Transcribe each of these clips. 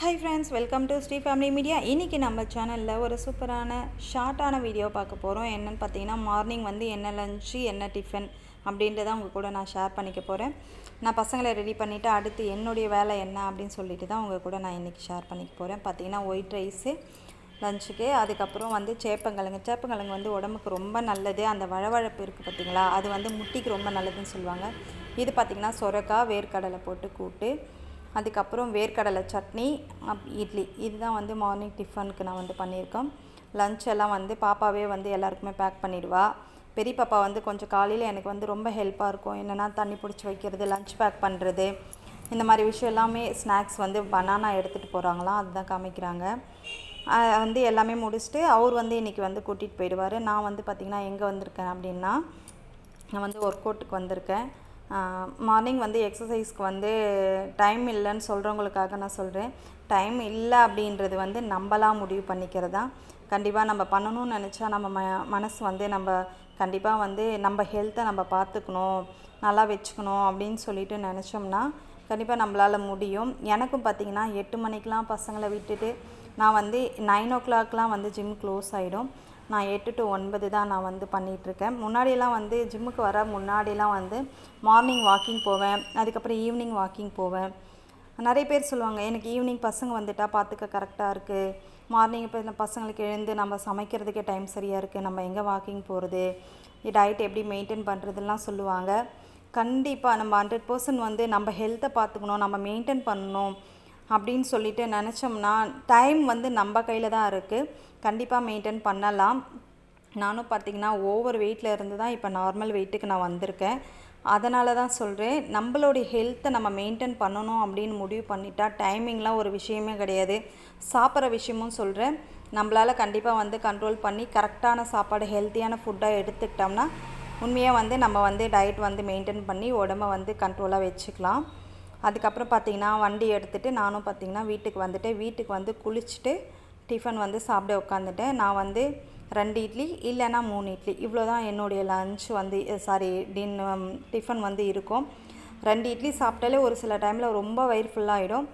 Hi friends welcome to Sri family media இன்றைக்கி நம்ம சேனலில் ஒரு சூப்பரான ஷார்ட்டான வீடியோ பார்க்க போகிறோம் என்னென்னு பார்த்தீங்கன்னா மார்னிங் வந்து என்ன லஞ்சு என்ன டிஃபன் அப்படின்றத உங்கள் கூட நான் ஷேர் பண்ணிக்க போகிறேன் நான் பசங்களை ரெடி பண்ணிவிட்டு அடுத்து என்னுடைய வேலை என்ன அப்படின்னு சொல்லிட்டு தான் உங்கள் கூட நான் இன்றைக்கி ஷேர் பண்ணிக்க போகிறேன் பார்த்தீங்கன்னா ஒயிட் ரைஸு லஞ்சுக்கு அதுக்கப்புறம் வந்து சேப்பங்கிழங்கு. சேப்பங்கிழங்கு வந்து உடம்புக்கு ரொம்ப நல்லது. அந்த வழவழப்பு இருக்குது பார்த்தீங்களா? அது வந்து முட்டிக்கு ரொம்ப நல்லதுன்னு சொல்லுவாங்க. இது பார்த்திங்கன்னா சொரக்காய் வேர்க்கடலை போட்டு கூட்டு. அதுக்கப்புறம் வேர்க்கடலை சட்னி அப் இட்லி. இதுதான் வந்து மார்னிங் டிஃபனுக்கு நான் வந்து பண்ணியிருக்கேன். லஞ்ச் எல்லாம் வந்து பாப்பாவே வந்து எல்லாருக்குமே பேக் பண்ணிடுவா. பெரிய பாப்பா வந்து கொஞ்சம் காலையில் எனக்கு வந்து ரொம்ப ஹெல்ப்பாக இருக்கும். என்னென்னா தண்ணி பிடிச்சி வைக்கிறது லஞ்ச் பேக் பண்ணுறது இந்த மாதிரி விஷயம் எல்லாமே ஸ்நாக்ஸ் வந்து பனானா எடுத்துகிட்டு போகிறாங்களாம் அதுதான் காமிக்கிறாங்க. வந்து எல்லாமே முடிச்சுட்டு அவர் வந்து இன்றைக்கி வந்து கூட்டிகிட்டு போயிடுவார். நான் வந்து பார்த்திங்கன்னா எங்கே வந்திருக்கேன் அப்படின்னா நான் வந்து ஒர்க் அவுட்டுக்கு வந்திருக்கேன். மார்னிங் வந்து எக்ஸசைஸ்க்கு வந்து டைம் இல்லைன்னு சொல்கிறவங்களுக்காக நான் சொல்கிறேன் டைம் இல்லை அப்படின்றது வந்து நம்மளாக முடிவு பண்ணிக்கிறது தான். கண்டிப்பாக நம்ம பண்ணணும்னு நினச்சா நம்ம ம மனசு வந்து நம்ம கண்டிப்பாக வந்து நம்ம ஹெல்த்தை நம்ம பார்த்துக்கணும் நல்லா வச்சுக்கணும் அப்படின்னு சொல்லிட்டு நினச்சோம்னா கண்டிப்பாக நம்மளால் முடியும். எனக்கும் பார்த்திங்கன்னா எட்டு மணிக்கெலாம் பசங்களை விட்டுட்டு நான் வந்து நைன் ஓ கிளாக்லாம் வந்து ஜிம் க்ளோஸ் ஆகிடும் நான் எட்டு டு ஒன்பது தான் நான் வந்து பண்ணிகிட்ருக்கேன் முன்னாடியெல்லாம் வந்து ஜிம்முக்கு வர முன்னாடிலாம் வந்து மார்னிங் வாக்கிங் போவேன். அதுக்கப்புறம் ஈவினிங் வாக்கிங் போவேன். நிறைய பேர் சொல்லுவாங்க எனக்கு ஈவினிங் பசங்க வந்துட்டா பார்த்துக்க கரெக்டாக இருக்குது மார்னிங் இப்போ இந்த பசங்களுக்கு எழுந்து நம்ம சமைக்கிறதுக்கே டைம் சரியாக இருக்குது நம்ம எங்கே வாக்கிங் போகிறது டயட் எப்படி மெயின்டைன் பண்ணுறதுலாம் சொல்லுவாங்க. கண்டிப்பாக நம்ம ஹண்ட்ரட் பர்சன்ட் வந்து நம்ம ஹெல்த்தை பார்த்துக்கணும். நம்ம மெயின்டைன் பண்ணணும். அப்படின்னு சொல்லிட்டு நினச்சோம்னா டைம் வந்து நம்ம கையில் தான் இருக்குது கண்டிப்பாக மெயின்டைன் பண்ணலாம். நானும் பார்த்திங்கன்னா ஓவர் வெயிட்டில் இருந்து தான் இப்போ நார்மல் வெயிட்டுக்கு நான் வந்திருக்கேன். அதனால தான் சொல்கிறேன் நம்மளுடைய ஹெல்த்தை நம்ம மெயின்டைன் பண்ணணும் அப்படின்னு முடிவு பண்ணிட்டா டைமிங்லாம் ஒரு விஷயமே கிடையாது. சாப்பிட்ற விஷயமும் சொல்கிறேன் நம்மளால் கண்டிப்பாக வந்து கண்ட்ரோல் பண்ணி கரெக்டான சாப்பாடு ஹெல்த்தியான ஃபுட்டாக எடுத்துக்கிட்டோம்னா உண்மையாக வந்து நம்ம வந்து டயட் வந்து மெயின்டைன் பண்ணி உடம்ப வந்து கண்ட்ரோலாக வச்சுக்கலாம். அதுக்கப்புறம் பார்த்திங்கன்னா வண்டி எடுத்துகிட்டு நானும் பார்த்திங்கன்னா வீட்டுக்கு வந்துட்டு வீட்டுக்கு வந்து குளிச்சுட்டு டிஃபன் வந்து சாப்பிட உட்காந்துட்டேன் நான் வந்து ரெண்டு இட்லி இல்லைன்னா மூணு இட்லி. இவ்வளோ தான் என்னுடைய லஞ்ச் வந்து சாரி டின் டிஃபன் வந்து இருக்கும். ரெண்டு இட்லி சாப்பிட்டாலே ஒரு சில டைமில் ரொம்ப வயிறு ஃபுல்லாகிடும்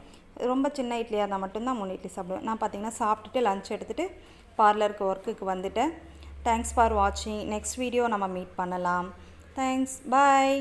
ரொம்ப சின்ன இட்லியாக இருந்தால் மட்டும்தான் மூணு இட்லி சாப்பிடுவேன். நான் பார்த்திங்கன்னா சாப்பிட்டுட்டு லஞ்ச் எடுத்துகிட்டு பார்லருக்கு ஒர்க்குக்கு வந்துட்டேன். தேங்க்ஸ் ஃபார் வாட்சிங் நெக்ஸ்ட் வீடியோ நம்ம மீட் பண்ணலாம். Thanks bye